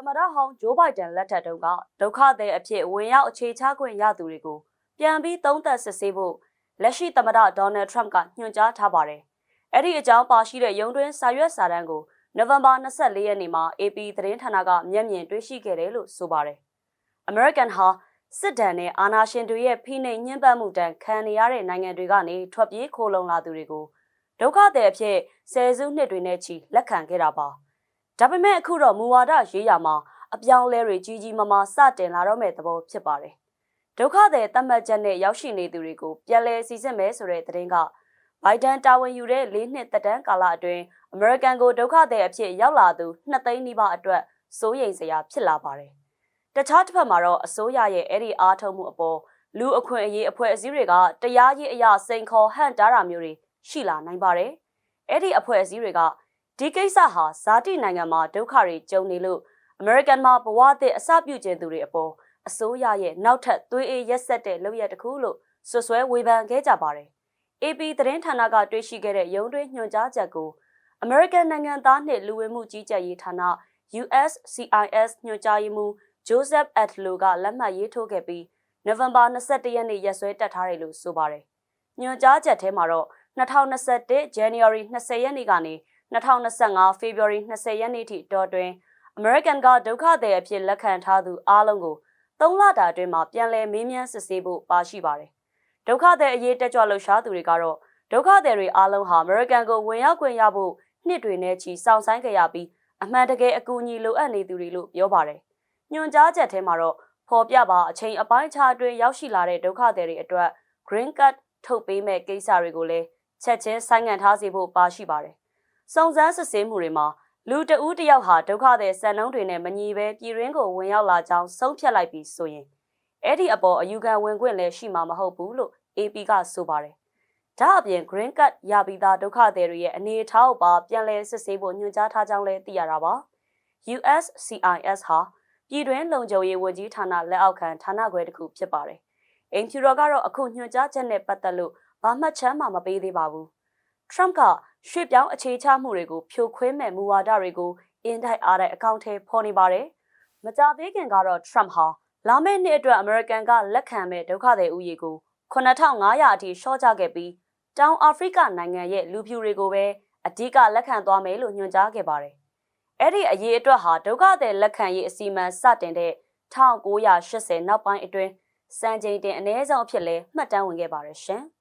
သမရဟောင်းဂျိုးဘိုင်ဒန်လက်ထက်တုန်းကဒုက္ခသည်အဖြစ်ဝင်ရောက်အခြေချခွင့်ရသူတွေကိုပြန်ပြီးသုံးသပ်စစ်ဆေးဖို့လက်ရှိသမရဒေါ်နယ်ထရမ့်ကညွှန်ကြားထားပါတယ်။အဲ့ဒီအကြောင်းပါရှိတဲ့ရုံးတွင်းစာရွက်စာတမ်းကိုနိုဝင်ဘာ24ရက်နေ့မှာ AP သတင်းဌာနကမျက်မြင်တွေ့ရှိခဲ့တယ်လို့ဆိုပါတယ်။ American ဟာစစ်ဒဏ်နဲ့အာဏာရှင်တွေရဲ့ဖိနှိပ်ညှဉ်းပန်းမှုတန်းခံနေရတဲ့နိုင်ငံတွေကနေထွက်ပြေးခိုလုံလာသူတွေကိုဒုက္ခသည်အဖြစ်ဆယ်စုနှစ်တွေနဲ့ချီလက်ခံခဲ့တာပါ။ ဒါပေမဲ့အခုတော့မူဝါဒရေးရာမှာအပြောင်းလဲတွေကြီးကြီးမားမားစတင်လာတော့မဲ့သဘောဖြစ်ပါတယ်။ဒုက္ခသည်တတ်မှတ်ချက်နဲ့ရောက်ရှိနေသူတွေကိုပြန်လည်စီစစ်မယ်ဆိုတဲ့သတင်းကဘိုင်ဒန်တာဝန်ယူတဲ့၄နှစ်သက်တမ်းကာလအတွင်းအမေရိကန်ကိုဒုက္ခသည်အဖြစ်ရောက်လာသူ2သိန်းနီးပါးအတွက်စိုးရိမ်စရာဖြစ်လာပါတယ်။တခြားတစ်ဖက်မှာတော့အစိုးရရဲ့အဲ့ဒီအားထုတ်မှုအပေါ်လူအခွင့်အရေးအဖွဲ့အစည်းတွေကတရားရေးအရာစိန်ခေါ်ဟန့်တားတာမျိုးတွေရှိလာနိုင်ပါတယ်။အဲ့ဒီအဖွဲ့အစည်းတွေက ဒီကိစ္စဟာဇာတိနိုင်ငံမှာဒုက္ခတွေကြုံနေလို့အမေရိကန်မှာဘဝသစ်အစပြုကျင်သူတွေအပေါ်အစိုးရရဲ့နောက်ထပ်သွေးအေးရက်ဆက်တဲ့လုပ်ရက်တစ်ခုလို့ဆွဆွဲဝေဖန်ခဲ့ကြပါတယ်။ AP သတင်းဌာနကတွေ့ရှိခဲ့တဲ့ရုံးတွင်းညွှန်ကြားချက်ကိုအမေရိကန်နိုင်ငံသားနှင့်လူဝင်မှုကြီးကြပ်ရေးဌာန USCIS ညွှန်ကြားရေးမှူး Joseph Atlo ကလက်မှတ်ရေးထိုးခဲ့ပြီးနိုဝင်ဘာ22ရက်နေ့ရက်စွဲတက်ထားတယ်လို့ဆိုပါတယ်။ညွှန်ကြားချက်ထဲမှာတော့2021 January 20ရက်နေ့ကနေ 2025 February 20ရက်နေ့ထိတောတွင်အမေရိကန်ကဒုက္ခသည်အဖြစ်လက်ခံထားသူအားလုံးကို၃လတာအတွင်းမှာပြန်လည်မေးမြန်းစစ်ဆေးဖို့ပါရှိပါတယ်။ဒုက္ခသည်အရေးတက်ကြွလှုပ်ရှားသူတွေကတော့ဒုက္ခသည်တွေအားလုံးဟာအမေရိကန်ကိုဝင်ရောက်ခွင့်ရဖို့နှစ်တွေနဲ့ချီစောင့်ဆိုင်းကြရပြီးအမှန်တကယ်အကူအညီလိုအပ်နေသူတွေလို့ပြောပါတယ်။ညွှန်ကြားချက်ထဲမှာတော့ဖော်ပြပါအချိန်အပိုင်းခြားအတွင်းရောက်ရှိလာတဲ့ဒုက္ခသည်တွေအတွက် green card ထုတ်ပေးမဲ့ကိစ္စတွေကိုလည်းချက်ချင်းဆိုင်းငံ့ထားစေဖို့ပါရှိပါတယ်။ စုံစမ်းစစ်ဆေးမှုတွေမှာလူတဦးတယောက်ဟာဒုက္ခသည်စံနှုန်းတွေနဲ့မညီဘဲပြည်ရင်းကိုဝင်ရောက်လာကြောင်းဆုံးဖြတ်လိုက်ပြီးဆိုရင်အဲ့ဒီအပေါ်အယူခံဝင်ခွင့်လည်းရှိမှာမဟုတ်ဘူးလို့ AP ကဆိုပါတယ်။ဒါအပြင် Green Card ရပြီးသားဒုက္ခသည်တွေရဲ့အနေအထားကိုပါပြန်လည်စစ်ဆေးဖို့ညွှန်ကြားထားကြောင်းလည်းသိရတာပါ။ USCIS ဟာပြည်တွင်းလုံခြုံရေးဝန်ကြီးဌာနလက်အောက်ခံဌာနခွဲတစ်ခုဖြစ်ပါတယ်။အင်ဖြူတော်ကတော့အခုညွှန်ကြားချက်နဲ့ပတ်သက်လို့ဘာမှချမ်းမှမပေးသေးပါဘူး။ Trump က ရွှေ့ပြောင်းအခြေချမှုတွေကိုဖြိုခွင်းမဲ့မူဝါဒတွေကိုအင်တိုက်အားတိုက်အကောင့်ထဲဖော်နေပါတယ်။မကြသေးခင်ကတော့ Trump ဟာလာမယ့်နှစ်အတွက်အမေရိကန်ကလက်ခံမဲ့ဒုက္ခသည်ဥယေကို9500အထိရှော့ချခဲ့ပြီးတောင်အာဖရိကနိုင်ငံရဲ့လူဖြူတွေကိုပဲအဓိကလက်ခံသွားမယ်လို့ညွှန်ကြားခဲ့ပါတယ်။အဲ့ဒီအရေးအတွက်ဟာဒုက္ခသည်လက်ခံရေးအစီအမံစတင်တဲ့1980နောက်ပိုင်းအတွင်းစံချိန်တင်အ ਨੇ ဆုံးအဖြစ်လဲမှတ်တမ်းဝင်ခဲ့ပါတယ်ရှင်။